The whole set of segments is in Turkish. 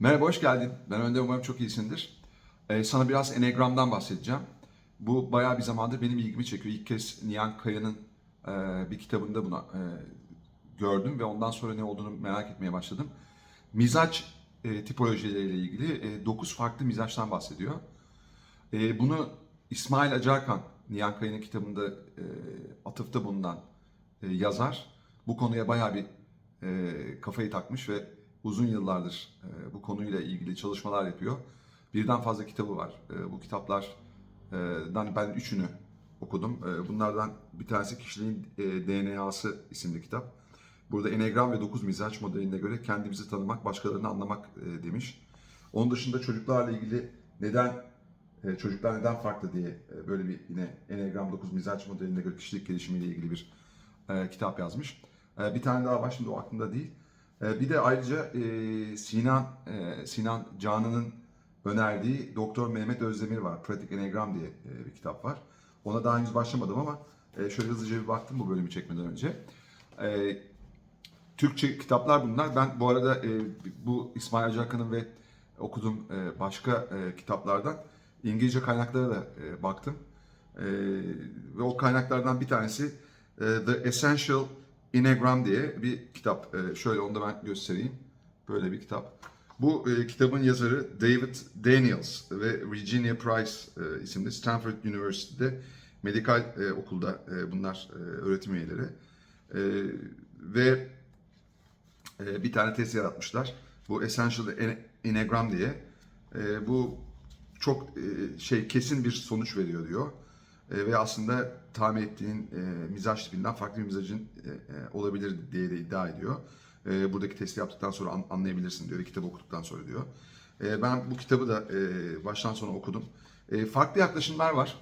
Merhaba, hoş geldin. Ben Önder, umarım çok iyisindir. Ee, sana biraz Enneagram'dan bahsedeceğim. Bu bayağı bir zamandır benim ilgimi çekiyor. İlk kez Nihan Kaya'nın e, bir kitabında buna e, gördüm ve ondan sonra ne olduğunu merak etmeye başladım. Mizaç e, tipolojileriyle ilgili 9 farklı mizaçtan bahsediyor. E, bunu İsmail Acarkan, Nihan Kaya'nın kitabında e, atıfta bulunan e, yazar, bu konuya bayağı bir e, kafayı takmış ve uzun yıllardır e, bu konuyla ilgili çalışmalar yapıyor. Birden fazla kitabı var. E, bu kitaplardan ben üçünü okudum. E, bunlardan bir tanesi Kişiliğin e, DNA'sı isimli kitap. Burada Enneagram ve 9 mizaç modeline göre kendimizi tanımak, başkalarını anlamak e, demiş. Onun dışında çocuklarla ilgili neden e, çocuklar neden farklı diye e, böyle bir yine Enneagram 9 mizaç modeline göre kişilik gelişimiyle ilgili bir e, kitap yazmış. E, bir tane daha var şimdi o aklımda değil. E, bir de ayrıca e, Sinan e, Sinan Canan'ın önerdiği Doktor Mehmet Özdemir var. Pratik Enneagram diye e, bir kitap var. Ona daha henüz başlamadım ama şöyle hızlıca bir baktım bu bölümü çekmeden önce. Türkçe kitaplar bunlar. Ben bu arada bu İsmail Acarkan'ın ve okuduğum başka kitaplardan İngilizce kaynaklara da baktım. Ve o kaynaklardan bir tanesi The Essential Enneagram diye bir kitap. E, şöyle onu da ben göstereyim. Böyle bir kitap. Bu e, kitabın yazarı David Daniels ve Virginia Price e, isimli Stanford University'de medikal e, okulda e, bunlar e, öğretim üyeleri. E, ve e, bir tane test yaratmışlar. Bu Essential En- Enneagram diye. E, bu çok e, şey kesin bir sonuç veriyor diyor. E, ve aslında tahmin ettiğin e, mizaç tipinden farklı bir mizacın e, e, olabilir diye de iddia ediyor. E, buradaki testi yaptıktan sonra an- anlayabilirsin diyor. Kitabı okuduktan sonra diyor. E, ben bu kitabı da e, baştan sona okudum. E, farklı yaklaşımlar var.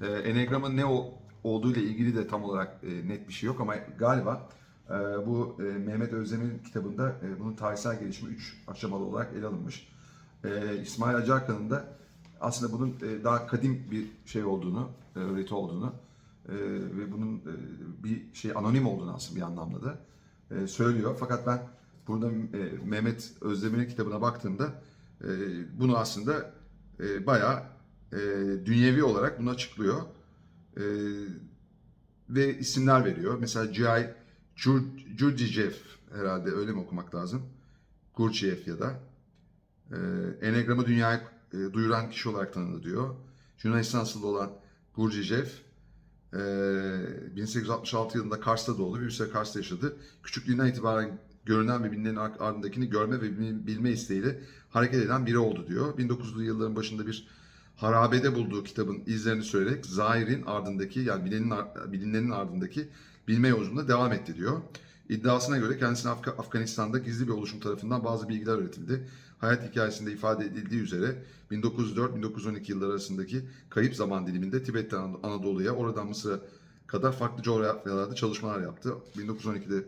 E, Enneagram'ın ne o, olduğuyla ilgili de tam olarak e, net bir şey yok ama galiba e, bu e, Mehmet Özdemir'in kitabında e, bunun tarihsel gelişimi 3 aşamalı olarak ele alınmış. E, İsmail Acarkan'ın da aslında bunun e, daha kadim bir şey olduğunu, öğreti olduğunu e, ve bunun e, bir şey anonim olduğunu aslında bir anlamda da e, söylüyor. Fakat ben burada e, Mehmet Özdemir'in kitabına baktığımda e, bunu aslında e, bayağı e, dünyevi olarak bunu açıklıyor. E, ve isimler veriyor. Mesela G.I. Jurdijev herhalde öyle mi okumak lazım? Gurdjieff ya da e, Enneagram'ı dünyaya e, duyuran kişi olarak tanındı diyor. Yunanistan asıllı olan Gurdjieff e, 1866 yılında Kars'ta doğdu. Bir süre Kars'ta yaşadı. Küçüklüğünden itibaren görünen ve bilinenin ar- ardındakini görme ve bilme- isteğiyle hareket eden biri oldu diyor. 1900'lü yılların başında bir harabede bulduğu kitabın izlerini sürerek Zahir'in ardındaki yani bilenin, ar- bilinenin ardındaki bilme yolculuğuna devam etti diyor. İddiasına göre kendisine Afga- Afganistan'da gizli bir oluşum tarafından bazı bilgiler öğretildi. Hayat hikayesinde ifade edildiği üzere 1904-1912 yılları arasındaki kayıp zaman diliminde Tibet'ten An- Anadolu'ya, oradan Mısır'a kadar farklı coğrafyalarda çalışmalar yaptı. 1912'de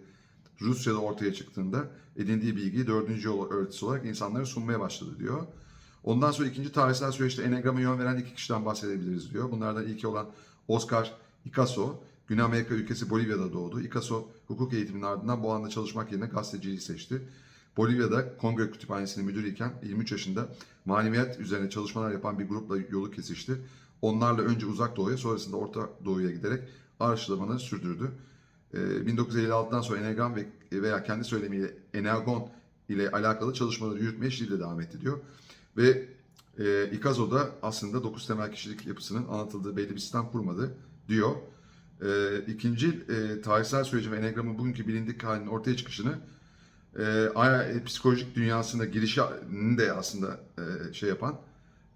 Rusya'da ortaya çıktığında edindiği bilgiyi dördüncü yol öğretisi olarak insanlara sunmaya başladı diyor. Ondan sonra ikinci tarihsel süreçte Enneagram'a yön veren iki kişiden bahsedebiliriz diyor. Bunlardan ilki olan Oscar Picasso, Güney Amerika ülkesi Bolivya'da doğdu. Picasso hukuk eğitiminin ardından bu alanda çalışmak yerine gazeteciliği seçti. Bolivya'da Kongre Kütüphanesi'nin müdürüyken 23 yaşında maneviyat üzerine çalışmalar yapan bir grupla yolu kesişti. Onlarla önce Uzak Doğu'ya sonrasında Orta Doğu'ya giderek araştırmalarını sürdürdü. Ee, 1956'dan sonra Enneagram ve veya kendi söylemiyle Enneagon ile alakalı çalışmaları yürütmeye Şili'de devam etti diyor. Ve e, Ikazo'da aslında 9 temel kişilik yapısının anlatıldığı belli bir sistem kurmadı diyor. E, ikinci e, tarihsel sürecin ve Enneagram'ın bugünkü bilindik halinin ortaya çıkışını e, psikolojik dünyasına girişini de aslında e, şey yapan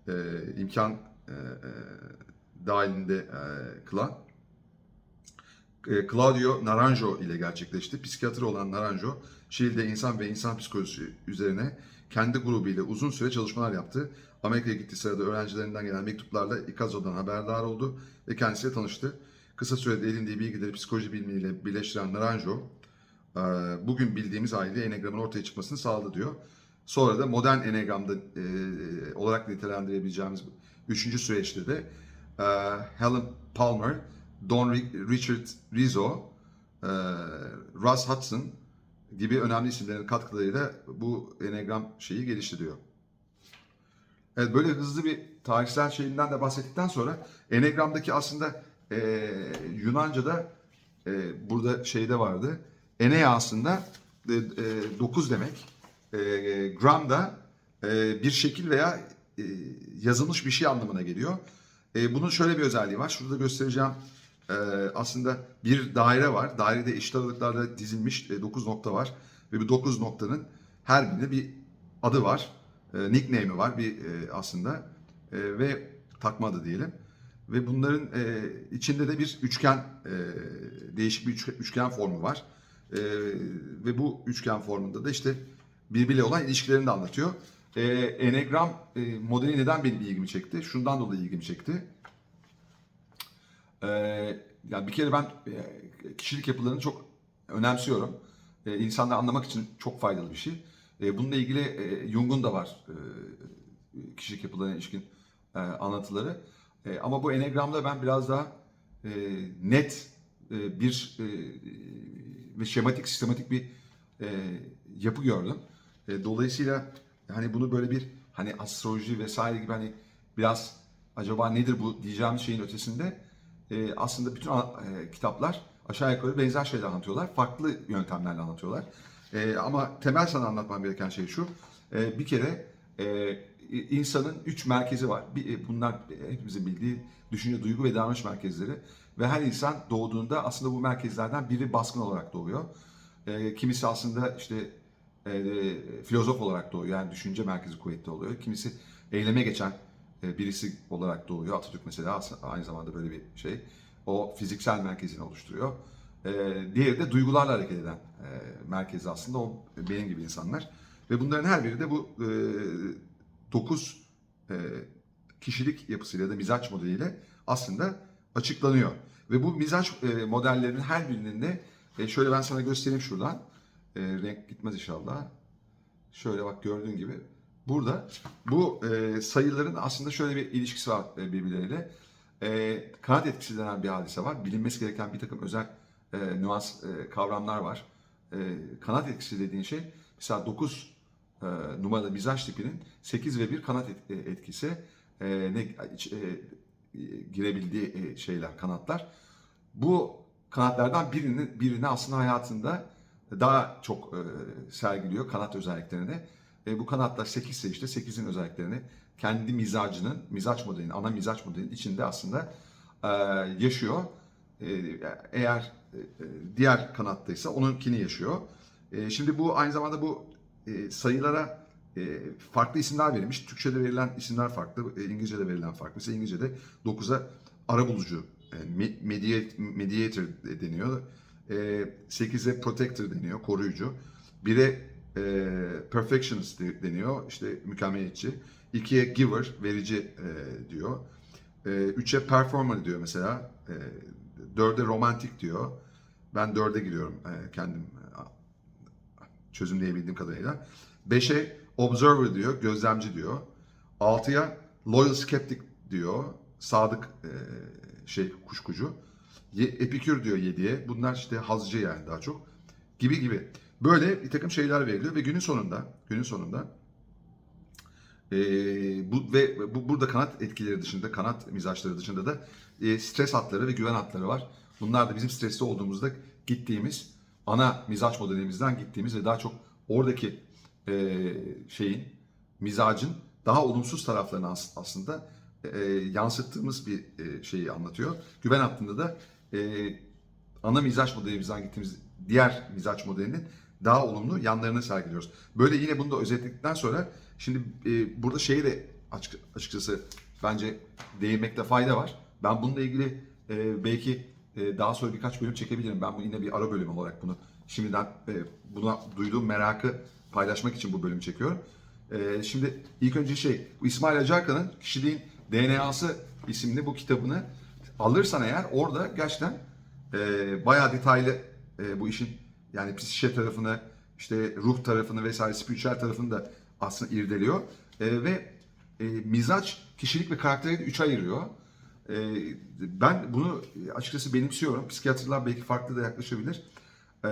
e, imkan e, e, dahilinde e, kılan e, Claudio Naranjo ile gerçekleşti. Psikiyatri olan Naranjo, Şili'de insan ve insan psikolojisi üzerine kendi grubuyla uzun süre çalışmalar yaptı. Amerika'ya gittiği sırada öğrencilerinden gelen mektuplarla Ikazo'dan haberdar oldu ve kendisiyle tanıştı. Kısa sürede edindiği bilgileri psikoloji bilimiyle birleştiren Naranjo, bugün bildiğimiz aile Enneagram'ın ortaya çıkmasını sağladı diyor. Sonra da modern Enneagram'da e, olarak nitelendirebileceğimiz üçüncü süreçte de e, Helen Palmer, Don Ri- Richard Rizzo, e, Russ Hudson, gibi önemli isimlerin katkılarıyla bu Enneagram şeyi gelişti diyor. Evet böyle hızlı bir tarihsel şeyinden de bahsettikten sonra Enneagram'daki aslında e, Yunanca'da e, burada şeyde vardı. Enea aslında 9 demek. E, gram da e, bir şekil veya e, yazılmış bir şey anlamına geliyor. E, bunun şöyle bir özelliği var. Şurada göstereceğim. E, aslında bir daire var. Dairede eşit aralıklarla dizilmiş 9 nokta var. Ve bu 9 noktanın her birinde bir adı var. E, nickname'i var bir e, aslında. E, ve takma adı diyelim. Ve bunların e, içinde de bir üçgen, e, değişik bir üç- üçgen formu var. E, ve bu üçgen formunda da işte birbiriyle olan ilişkilerini de anlatıyor. E, Enneagram e, modeli neden benim ilgimi çekti? Şundan dolayı ilgimi çekti. E, yani bir kere ben e, kişilik yapılarını çok önemsiyorum. E, insanları anlamak için çok faydalı bir şey. E, bununla ilgili e, Jung'un da var e, kişilik yapılarına ilişkin e, anlatıları. E, ama bu Enneagram'da ben biraz daha e, net e, bir e, ve şematik, sistematik bir e, yapı gördüm. E, dolayısıyla hani bunu böyle bir hani astroloji vesaire gibi hani biraz acaba nedir bu diyeceğim şeyin ötesinde e, aslında bütün e, kitaplar aşağı yukarı benzer şeyler anlatıyorlar. Farklı yöntemlerle anlatıyorlar. E, ama temel sana anlatmam gereken şey şu. E, bir kere e, insanın üç merkezi var. Bir, e, bunlar hepimizin bildiği düşünce, duygu ve davranış merkezleri. Ve her insan doğduğunda aslında bu merkezlerden biri baskın olarak doğuyor. E, kimisi aslında işte e, filozof olarak doğuyor. Yani düşünce merkezi kuvvetli oluyor. Kimisi eyleme geçen e, birisi olarak doğuyor. Atatürk mesela aynı zamanda böyle bir şey. O fiziksel merkezini oluşturuyor. E, diğeri de duygularla hareket eden e, merkezi aslında o benim gibi insanlar. Ve bunların her biri de bu e, 9 kişilik yapısıyla da mizaç modeliyle aslında açıklanıyor. Ve bu mizaç e, modellerinin her birinin de e, şöyle ben sana göstereyim şuradan. E, renk gitmez inşallah. Şöyle bak gördüğün gibi burada bu sayıların aslında şöyle bir ilişkisi var birbirleriyle. Kanat etkisi denen bir hadise var. Bilinmesi gereken bir takım özel nüans kavramlar var. Kanat etkisi dediğin şey mesela 9 e, numaralı mizaç tipinin 8 ve 1 kanat et- etkisi ne girebildiği e, şeyler kanatlar. Bu kanatlardan birini birini aslında hayatında daha çok e, sergiliyor kanat özelliklerini. E, bu kanatlar 8 ise işte 8'in özelliklerini kendi mizacının, mizaç modelinin, ana mizaç modelinin içinde aslında e, yaşıyor. E, eğer e, diğer kanattaysa onunkini yaşıyor. E, şimdi bu aynı zamanda bu e, sayılara e, farklı isimler verilmiş. Türkçe'de verilen isimler farklı, e, İngilizce'de verilen farklı. Mesela İngilizce'de 9'a arabulucu, e, me- mediate- mediator deniyor. E, 8'e protector deniyor, koruyucu. 1'e e, perfectionist de- deniyor, işte mükemmeliyetçi. 2'ye giver, verici e, diyor. E, 3'e performer diyor mesela. E, 4'e romantik diyor. Ben 4'e giriyorum e, kendim e, çözümleyebildiğim kadarıyla. 5'e observer diyor, gözlemci diyor. 6'ya loyal skeptic diyor, sadık e, şey kuşkucu. Ye, epikür diyor 7'ye. Bunlar işte hazcı yani daha çok. Gibi gibi. Böyle bir takım şeyler veriliyor ve günün sonunda, günün sonunda e, bu ve bu burada kanat etkileri dışında, kanat mizaçları dışında da e, stres hatları ve güven hatları var. Bunlar da bizim stresli olduğumuzda gittiğimiz ana mizaç modelimizden gittiğimiz ve daha çok oradaki e, şeyin mizacın daha olumsuz taraflarını as- aslında e, yansıttığımız bir e, şeyi anlatıyor. Güven hattında da e, ana mizaç modelimizden gittiğimiz diğer mizaç modelinin daha olumlu yanlarını sergiliyoruz. Böyle yine bunu da özetledikten sonra şimdi e, burada şeyi de açık, açıkçası bence değinmekte fayda var. Ben bununla ilgili e, belki e, daha sonra birkaç bölüm çekebilirim. Ben bu yine bir ara bölüm olarak bunu şimdiden e, buna duyduğum merakı paylaşmak için bu bölümü çekiyorum. E, şimdi ilk önce şey İsmail Acarka'nın Kişiliğin DNA'sı isimli bu kitabını alırsan eğer orada gerçekten e, bayağı detaylı e, bu işin yani psikişe tarafını, işte ruh tarafını vesaire spiritüel tarafını da aslında irdeliyor. E, ve e, mizaç, kişilik ve karakteri de üçe ayırıyor. Ben bunu açıkçası benimsiyorum. Psikiyatrlar belki farklı da yaklaşabilir. E,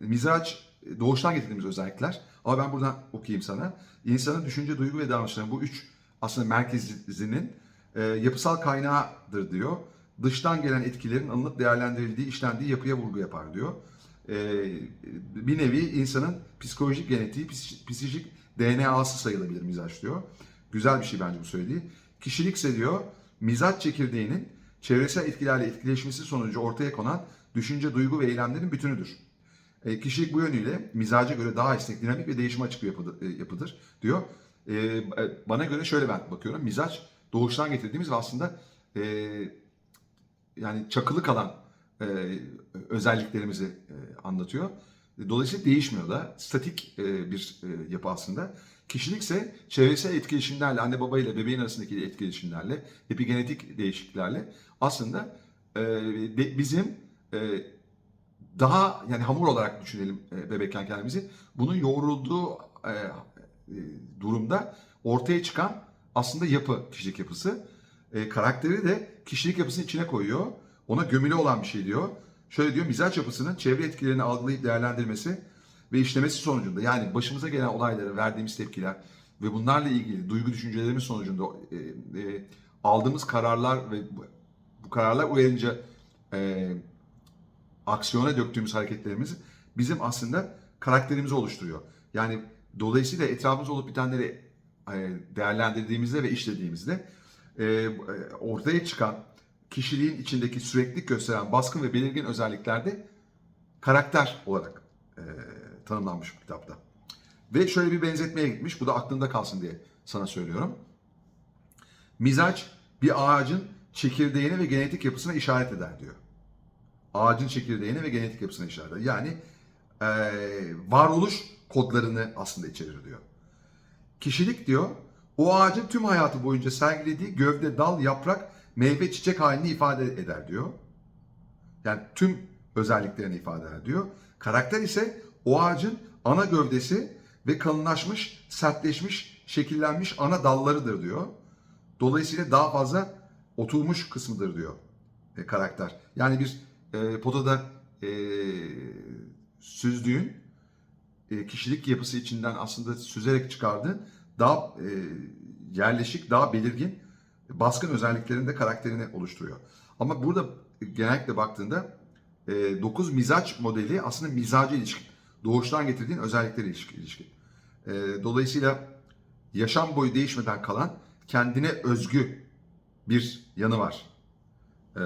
mizaç doğuştan getirdiğimiz özellikler. Ama ben buradan okuyayım sana. İnsanın düşünce, duygu ve davranışlarının bu üç aslında merkezinin e, yapısal kaynağıdır diyor. Dıştan gelen etkilerin alınıp değerlendirildiği, işlendiği yapıya vurgu yapar diyor. E, bir nevi insanın psikolojik genetiği, psik- psikolojik DNA'sı sayılabilir mizaç diyor. Güzel bir şey bence bu söylediği. Kişilikse diyor, mizaç çekirdeğinin çevresel etkilerle etkileşmesi sonucu ortaya konan düşünce, duygu ve eylemlerin bütünüdür. E, kişilik bu yönüyle mizaca göre daha esnek, dinamik ve değişime açık bir yapıdır, e, yapıdır diyor. E, e, bana göre şöyle ben bakıyorum. Mizaç doğuştan getirdiğimiz ve aslında e, yani çakılı kalan e, özelliklerimizi e, anlatıyor. Dolayısıyla değişmiyor da statik e, bir e, yapı aslında. Kişilikse çevresel etkileşimlerle, anne baba ile bebeğin arasındaki etkileşimlerle, epigenetik değişikliklerle aslında e, de- bizim e, daha yani hamur olarak düşünelim e, bebekken kendimizi. Bunun yoğrulduğu e, e, durumda ortaya çıkan aslında yapı, kişilik yapısı. Karakteri de kişilik yapısının içine koyuyor. Ona gömülü olan bir şey diyor. Şöyle diyor, mizaç yapısının çevre etkilerini algılayıp değerlendirmesi ve işlemesi sonucunda yani başımıza gelen olaylara verdiğimiz tepkiler ve bunlarla ilgili duygu düşüncelerimiz sonucunda aldığımız kararlar ve bu, bu kararlar uyarınca e, aksiyona döktüğümüz hareketlerimiz bizim aslında karakterimizi oluşturuyor. Yani dolayısıyla etrafımızda olup bitenleri e, değerlendirdiğimizde ve işlediğimizde e, e, ortaya çıkan kişiliğin içindeki süreklilik gösteren baskın ve belirgin özelliklerde karakter olarak tanımlanmış bu kitapta. Ve şöyle bir benzetmeye gitmiş. Bu da aklında kalsın diye sana söylüyorum. Mizaç bir ağacın çekirdeğine ve genetik yapısına işaret eder diyor. Ağacın çekirdeğine ve genetik yapısına işaret eder. Yani e, varoluş kodlarını aslında içerir diyor. Kişilik diyor, o ağacın tüm hayatı boyunca sergilediği gövde, dal, yaprak, meyve, çiçek halini ifade eder diyor. Yani tüm özelliklerini ifade eder diyor. Karakter ise o ağacın ana gövdesi ve kalınlaşmış, sertleşmiş, şekillenmiş ana dallarıdır diyor. Dolayısıyla daha fazla oturmuş kısmıdır diyor e, karakter. Yani bir e, potada e, süzdüğün e, kişilik yapısı içinden aslında süzerek çıkardığın daha e, yerleşik, daha belirgin, baskın özelliklerinde karakterini oluşturuyor. Ama burada genellikle baktığında 9 mizaç modeli aslında mizaca ilişkin. Doğuştan getirdiğin özelliklere ilişkin. E, dolayısıyla yaşam boyu değişmeden kalan kendine özgü bir yanı var. E,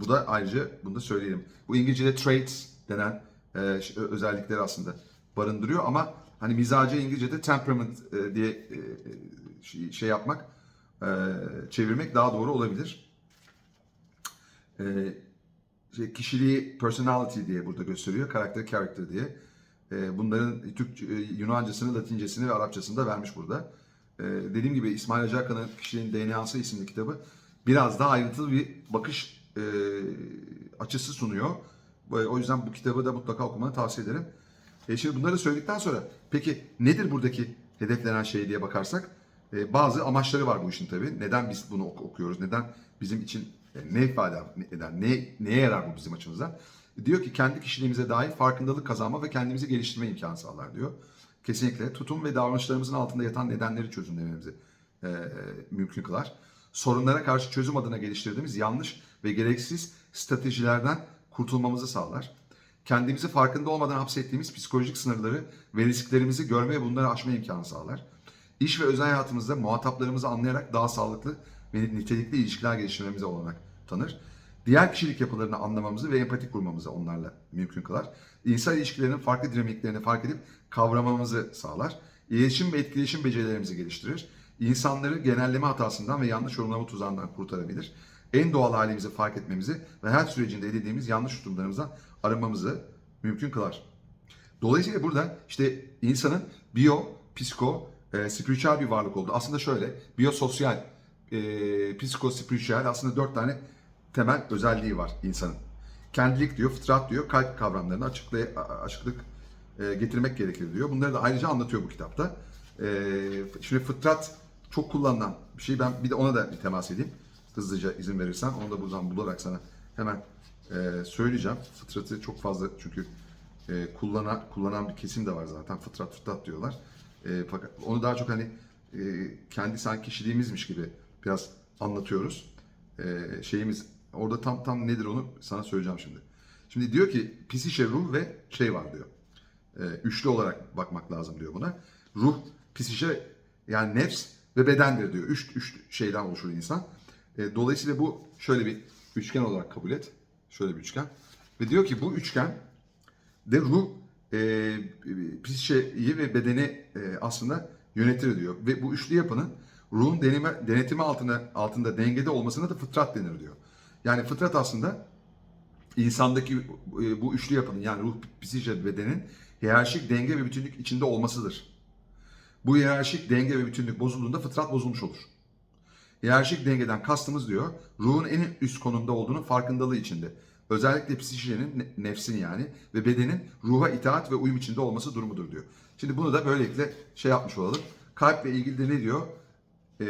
bu da ayrıca bunu da söyleyelim. Bu İngilizce'de traits denen e, özellikleri aslında barındırıyor ama hani mizacı İngilizce'de temperament e, diye e, şey, şey yapmak, e, çevirmek daha doğru olabilir. E, şey, kişiliği personality diye burada gösteriyor, karakter character diye. E, bunların Türk, e, Yunancasını, Latincesini ve Arapçasını da vermiş burada. E, dediğim gibi İsmail Hacı Hakan'ın Kişiliğin DNA'sı isimli kitabı biraz daha ayrıntılı bir bakış e, açısı sunuyor. O yüzden bu kitabı da mutlaka okumanı tavsiye ederim. E şimdi bunları söyledikten sonra peki nedir buradaki hedeflenen şey diye bakarsak e, bazı amaçları var bu işin tabii. Neden biz bunu ok- okuyoruz? Neden bizim için e, ne ifade eder? Ne, neye yarar bu bizim açımızdan? Diyor ki kendi kişiliğimize dair farkındalık kazanma ve kendimizi geliştirme imkanı sağlar diyor. Kesinlikle tutum ve davranışlarımızın altında yatan nedenleri çözümlememizi e, mümkün kılar. Sorunlara karşı çözüm adına geliştirdiğimiz yanlış ve gereksiz stratejilerden kurtulmamızı sağlar. Kendimizi farkında olmadan hapsettiğimiz psikolojik sınırları ve risklerimizi görme ve bunları aşma imkanı sağlar. İş ve özel hayatımızda muhataplarımızı anlayarak daha sağlıklı ve nitelikli ilişkiler geliştirmemize olanak tanır. Diğer kişilik yapılarını anlamamızı ve empati kurmamızı onlarla mümkün kılar. İnsan ilişkilerinin farklı dinamiklerini fark edip kavramamızı sağlar. İletişim ve etkileşim becerilerimizi geliştirir. İnsanları genelleme hatasından ve yanlış yorumlama tuzağından kurtarabilir. En doğal halimizi fark etmemizi ve her sürecinde edindiğimiz yanlış tutumlarımızdan arınmamızı mümkün kılar. Dolayısıyla burada işte insanın biyo, psiko, e, spiritüel bir varlık olduğu. Aslında şöyle, biyososyal, e, psiko, spiritüel aslında dört tane temel özelliği var insanın. Kendilik diyor, fıtrat diyor, kalp kavramlarını açıklay açıklık e, getirmek gerekir diyor. Bunları da ayrıca anlatıyor bu kitapta. E, şimdi fıtrat çok kullanılan bir şey. Ben bir de ona da bir temas edeyim. Hızlıca izin verirsen. Onu da buradan bularak sana hemen e, söyleyeceğim. Fıtratı çok fazla çünkü e, kullanan kullanan bir kesim de var zaten. Fıtrat fıtrat diyorlar. E, fakat onu daha çok hani e, kendi sanki kişiliğimizmiş gibi biraz anlatıyoruz. E, şeyimiz orada tam tam nedir onu sana söyleyeceğim şimdi. Şimdi diyor ki psişe ruh ve şey var diyor. E, üçlü olarak bakmak lazım diyor buna. Ruh, psişe yani nefs ve bedendir diyor. Üç, üç şeyden oluşur insan. E, dolayısıyla bu şöyle bir üçgen olarak kabul et. Şöyle bir üçgen. Ve diyor ki bu üçgen de ruh e, psişeyi ve bedeni e, aslında yönetir diyor. Ve bu üçlü yapının ruhun deneme, denetimi altında, altında dengede olmasına da fıtrat denir diyor. Yani fıtrat aslında insandaki e, bu üçlü yapının yani ruh, psişe bedenin hiyerarşik denge ve bütünlük içinde olmasıdır. Bu hiyerarşik denge ve bütünlük bozulduğunda fıtrat bozulmuş olur. Hiyerarşik dengeden kastımız diyor, ruhun en üst konumda olduğunu farkındalığı içinde. Özellikle psişenin, ne- nefsin yani ve bedenin ruha itaat ve uyum içinde olması durumudur diyor. Şimdi bunu da böylelikle şey yapmış olalım. Kalple ilgili de ne diyor? Ee,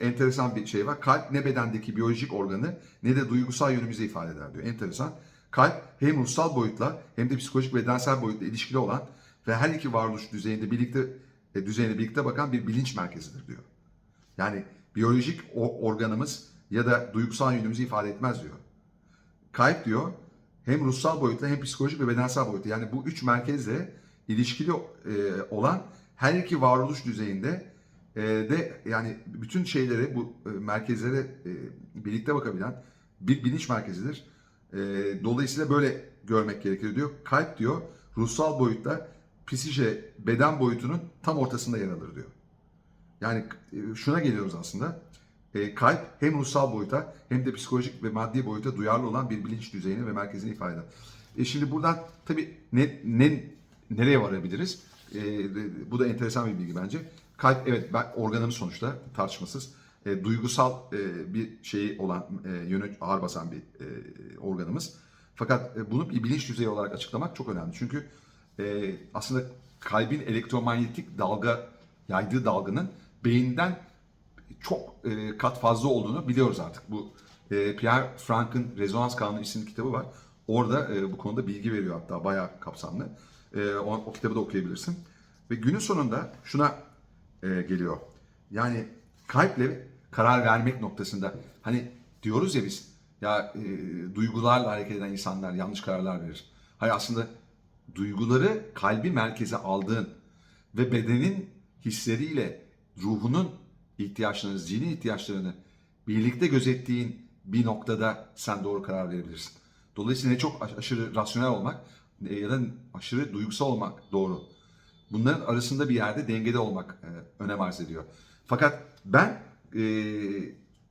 enteresan bir şey var. Kalp ne bedendeki biyolojik organı ne de duygusal yönümüzü ifade eder diyor. Enteresan. Kalp hem ruhsal boyutla hem de psikolojik bedensel boyutla ilişkili olan ve her iki varoluş düzeyinde birlikte düzeyine birlikte bakan bir bilinç merkezidir diyor. Yani biyolojik organımız ya da duygusal yönümüzü ifade etmez diyor. Kalp diyor hem ruhsal boyutla hem psikolojik ve bedensel boyutla yani bu üç merkezle ilişkili e, olan her iki varoluş düzeyinde e, de yani bütün şeylere bu e, merkezlere birlikte bakabilen bir bilinç merkezidir. Dolayısıyla böyle görmek gerekir diyor. Kalp diyor ruhsal boyutla psişe beden boyutunun tam ortasında yer alır diyor. Yani e, şuna geliyoruz aslında. E, kalp hem ruhsal boyuta hem de psikolojik ve maddi boyuta duyarlı olan bir bilinç düzeyini ve merkezini ifade eder. E şimdi buradan tabii ne, ne nereye varabiliriz? E, bu da enteresan bir bilgi bence. Kalp evet ben organımız sonuçta tartışmasız. E, duygusal e, bir şeyi olan, e, yönü ağır basan bir e, organımız. Fakat e, bunu bir bilinç düzeyi olarak açıklamak çok önemli. Çünkü e, aslında kalbin elektromanyetik dalga yaydığı dalganın beyinden çok e, kat fazla olduğunu biliyoruz artık. Bu e, Pierre Frank'ın Rezonans Kanunu isimli kitabı var. Orada e, bu konuda bilgi veriyor hatta bayağı kapsamlı. E, o, o kitabı da okuyabilirsin. Ve günün sonunda şuna e, geliyor. Yani kalple karar vermek noktasında hani diyoruz ya biz ya e, duygularla hareket eden insanlar yanlış kararlar verir. Hayır aslında duyguları kalbi merkeze aldığın ve bedenin hisleriyle ruhunun ihtiyaçlarını, zihni ihtiyaçlarını birlikte gözettiğin bir noktada sen doğru karar verebilirsin. Dolayısıyla ne çok aş- aşırı rasyonel olmak e, ya da aşırı duygusal olmak doğru. Bunların arasında bir yerde dengede olmak e, önem arz ediyor. Fakat ben e,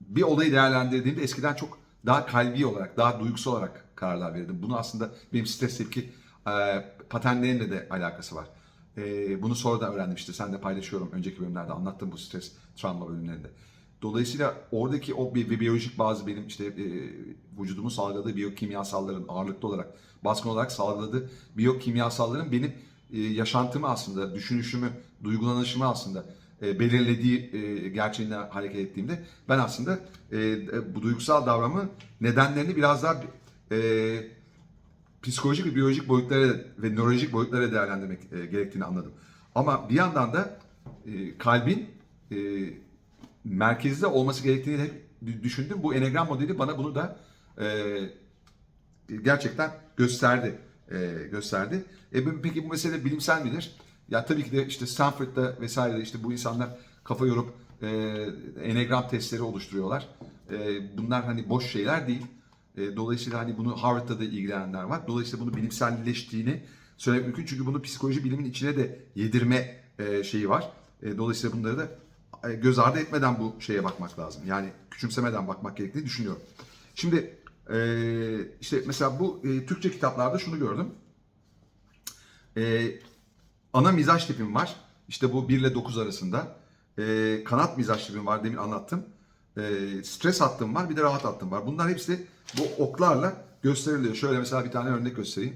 bir olayı değerlendirdiğimde eskiden çok daha kalbi olarak, daha duygusal olarak kararlar verirdim. Bunu aslında benim stres tepki e, de alakası var. E, bunu sonradan öğrendim işte. Sen de paylaşıyorum. Önceki bölümlerde anlattım bu stres travma bölümlerinde. Dolayısıyla oradaki o bi- biyolojik bazı benim işte e, vücudumun salgıladığı biyokimyasalların ağırlıklı olarak, baskın olarak salgıladığı biyokimyasalların benim e, yaşantımı aslında, düşünüşümü, duygulanışımı aslında e, belirlediği e, gerçeğinden hareket ettiğimde ben aslında e, e, bu duygusal davranımın nedenlerini biraz daha e, psikolojik ve biyolojik boyutlara ve nörolojik boyutlara değerlendirmek e, gerektiğini anladım. Ama bir yandan da e, kalbin e, merkezde olması gerektiğini hep dü- düşündüm. Bu enegram modeli bana bunu da e, gerçekten gösterdi. E, gösterdi. E, peki bu mesele bilimsel midir? Ya tabii ki de işte Stanford'da vesaire işte bu insanlar kafa yorup e, enegram testleri oluşturuyorlar. E, bunlar hani boş şeyler değil. E, dolayısıyla hani bunu Harvard'da da ilgilenenler var. Dolayısıyla bunu bilimselleştiğini söylemek mümkün. Çünkü bunu psikoloji bilimin içine de yedirme e, şeyi var. E, dolayısıyla bunları da göz ardı etmeden bu şeye bakmak lazım. Yani küçümsemeden bakmak gerektiğini düşünüyorum. Şimdi işte mesela bu Türkçe kitaplarda şunu gördüm. Ana mizaj tipim var. İşte bu 1 ile 9 arasında. Kanat mizaj tipim var demin anlattım. E, stres hattım var bir de rahat hattım var. Bunlar hepsi bu oklarla gösteriliyor. Şöyle mesela bir tane örnek göstereyim.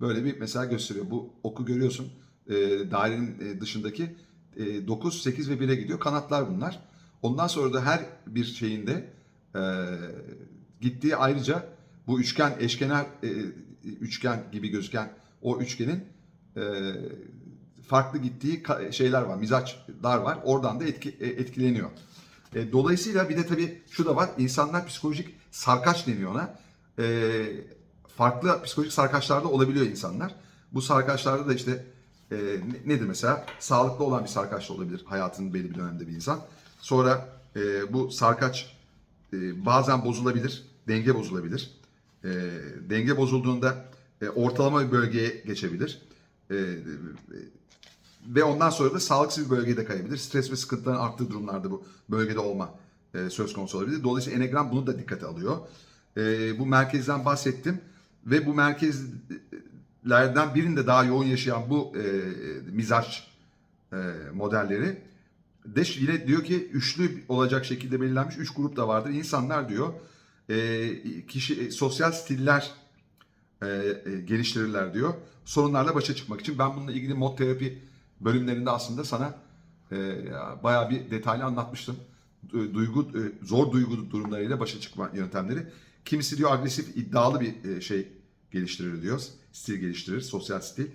Böyle bir mesela gösteriyor. Bu oku görüyorsun. E, dairenin dışındaki e, 9, 8 ve 1'e gidiyor. Kanatlar bunlar. Ondan sonra da her bir şeyinde e, gittiği ayrıca bu üçgen, eşkenar e, üçgen gibi gözüken o üçgenin e, farklı gittiği şeyler var, mizaçlar var. Oradan da etki, e, etkileniyor. E, dolayısıyla bir de tabii şu da var. İnsanlar psikolojik sarkaç deniyor ona. E, farklı psikolojik sarkaçlarda olabiliyor insanlar. Bu sarkaçlarda da işte e, ne- nedir mesela? Sağlıklı olan bir sarkaç da olabilir hayatının belli bir döneminde bir insan. Sonra e, bu sarkaç e, bazen bozulabilir, denge bozulabilir. E, denge bozulduğunda e, ortalama bir bölgeye geçebilir. E, ve ondan sonra da sağlıksız bir bölgeye de kayabilir. Stres ve sıkıntıların arttığı durumlarda bu bölgede olma e, söz konusu olabilir. Dolayısıyla Enneagram bunu da dikkate alıyor. E, bu merkezden bahsettim ve bu merkezlerden birinde daha yoğun yaşayan bu e, mizaç e, modelleri de yine diyor ki üçlü olacak şekilde belirlenmiş üç grup da vardır. İnsanlar diyor e, kişi e, sosyal stiller e, e, geliştirirler diyor. Sorunlarla başa çıkmak için. Ben bununla ilgili mod terapi bölümlerinde aslında sana e, bayağı bir detaylı anlatmıştım. Du- Duygu e, zor duygu durumlarıyla başa çıkma yöntemleri. Kimisi diyor agresif iddialı bir e, şey geliştirir diyor. Stil geliştirir, sosyal stil.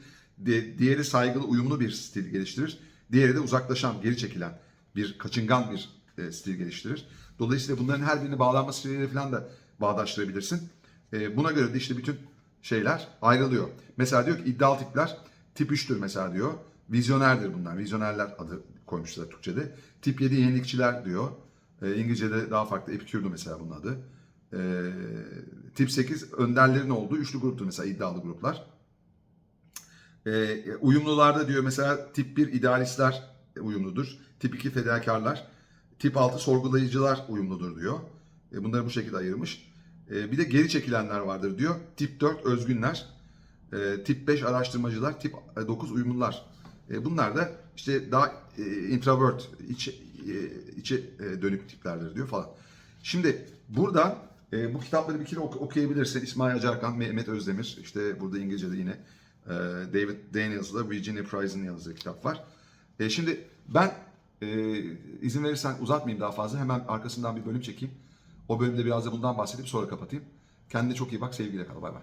Di- diğeri saygılı, uyumlu bir stil geliştirir. Diğeri de uzaklaşan, geri çekilen bir kaçıngan bir e, stil geliştirir. Dolayısıyla bunların her birini bağlanma stiliyle falan da bağdaştırabilirsin. E, buna göre de işte bütün şeyler ayrılıyor. Mesela diyor ki iddialı tipler tip 3'tür mesela diyor. Vizyonerdir bunlar. Vizyonerler adı koymuşlar Türkçe'de. Tip 7 yenilikçiler diyor. E, İngilizce'de daha farklı. Epikür'dü mesela bunun adı. E, tip 8 önderlerin olduğu üçlü gruptur mesela iddialı gruplar. E, uyumlularda diyor mesela tip 1 idealistler uyumludur. Tip 2 fedakarlar. Tip 6 sorgulayıcılar uyumludur diyor. E, bunları bu şekilde ayırmış. E, bir de geri çekilenler vardır diyor. Tip 4 özgünler. E, tip 5 araştırmacılar. Tip 9 uyumlular. E, bunlar da işte daha e, introvert, iç, e, içe dönük tiplerdir diyor falan. Şimdi burada bu kitapları bir kere ok- okuyabilirsin. İsmail Acarkan, Mehmet Özdemir. İşte burada İngilizce'de yine David Daniels'la Virginia Price'ın yazdığı kitap var. Şimdi ben izin verirsen uzatmayayım daha fazla. Hemen arkasından bir bölüm çekeyim. O bölümde biraz da bundan bahsedip sonra kapatayım. Kendine çok iyi bak. Sevgiyle kal. Bay bay.